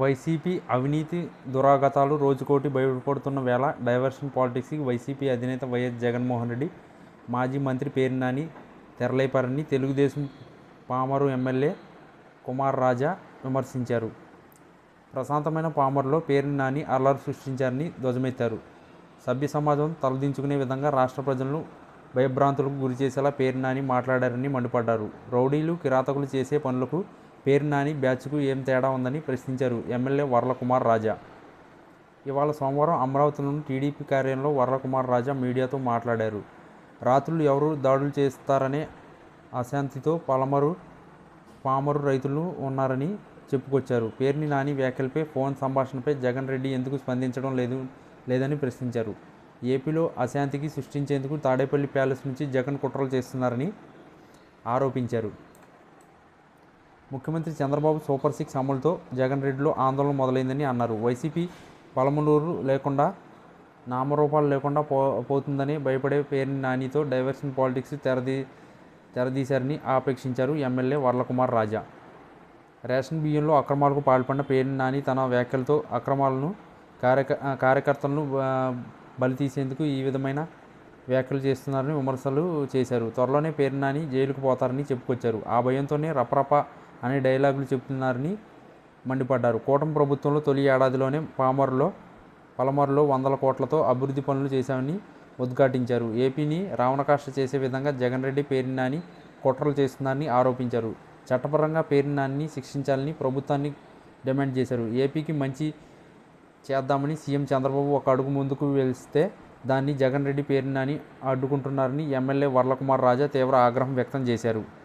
YCP అవినీతి దురాగతాలు రోజుకోటి బయటపడుతున్న వేళ డైవర్షన్ పాలిటిక్స్కి వైసీపీ అధినేత వైఎస్ జగన్మోహన్ రెడ్డి మాజీ మంత్రి పేరినాని తెరలేపారని తెలుగుదేశం పామరు ఎమ్మెల్యే కుమార్ రాజా విమర్శించారు. ప్రశాంతమైన పామరులో పేరుని నాని అల్లరి సృష్టించారని ధ్వజమెత్తారు. సభ్య సమాజం తలదించుకునే విధంగా రాష్ట్ర ప్రజలను భయభ్రాంతులకు గురి చేసేలా పేరు నాని మాట్లాడారని మండిపడ్డారు. రౌడీలు కిరాతకులు చేసే పనులకు పేరు నాని బ్యాచ్కు ఏం తేడా ఉందని ప్రశ్నించారు ఎమ్మెల్యే వరలకుమార్ రాజా. ఇవాళ సోమవారం అమరావతిలోని టీడీపీ కార్యాలయంలో వరలకుమార్ రాజా మీడియాతో మాట్లాడారు. రాత్రులు ఎవరు దాడులు చేస్తారనే అశాంతితో పలమరు పామరు రైతులు ఉన్నారని చెప్పుకొచ్చారు. పేర్ని నాని వ్యాఖ్యలపై ఫోన్ సంభాషణపై జగన్ రెడ్డి ఎందుకు స్పందించడం లేదు లేదని ప్రశ్నించారు. ఏపీలో అశాంతికి సృష్టించేందుకు తాడేపల్లి ప్యాలెస్ నుంచి జగన్ కుట్రలు చేస్తున్నారని ఆరోపించారు. ముఖ్యమంత్రి చంద్రబాబు సూపర్ సిక్స్ అమలుతో జగన్ రెడ్డిలో ఆందోళన మొదలైందని అన్నారు. వైసీపీ పలమలూరు లేకుండా నామరూపాలు లేకుండా పో పోతుందని భయపడే పేరుని నానితో డైవర్షన్ పాలిటిక్స్ తెరదీ తెరదీశారని ఆపేక్షించారు ఎమ్మెల్యే వర్లకుమార్ రాజా. రేషన్ బియ్యంలో అక్రమాలకు పాల్పడిన పేరుని నాని తన వ్యాఖ్యలతో అక్రమాలను కార్యక కార్యకర్తలను బలితీసేందుకు బలి తీసేందుకు ఈ విధమైన వ్యాఖ్యలు చేస్తున్నారని విమర్శలు చేశారు. త్వరలోనే పేరు నాని జైలుకు పోతారని చెప్పుకొచ్చారు. ఆ భయంతోనే రపరప అనే డైలాగులు చెప్తున్నారని మండిపడ్డారు. కూటమి ప్రభుత్వంలో తొలి ఏడాదిలోనే పామర్లో పలమరులో వందల కోట్లతో అభివృద్ధి పనులు చేశామని ఉద్ఘాటించారు. ఏపీని రావణకాష్ట చేసే విధంగా జగన్ రెడ్డి పేరినాని కుట్రలు చేస్తున్నారని ఆరోపించారు. చట్టపరంగా పేరినాన్ని శిక్షించాలని ప్రభుత్వాన్ని డిమాండ్ చేశారు. ఏపీకి మంచి చేద్దామని సీఎం చంద్రబాబు ఒక అడుగు ముందుకు వెళ్తే దాన్ని జగన్ రెడ్డి పేరినాని అడ్డుకుంటున్నారని ఎమ్మెల్యే వర్లకుమార్ రాజా తీవ్ర ఆగ్రహం వ్యక్తం చేశారు.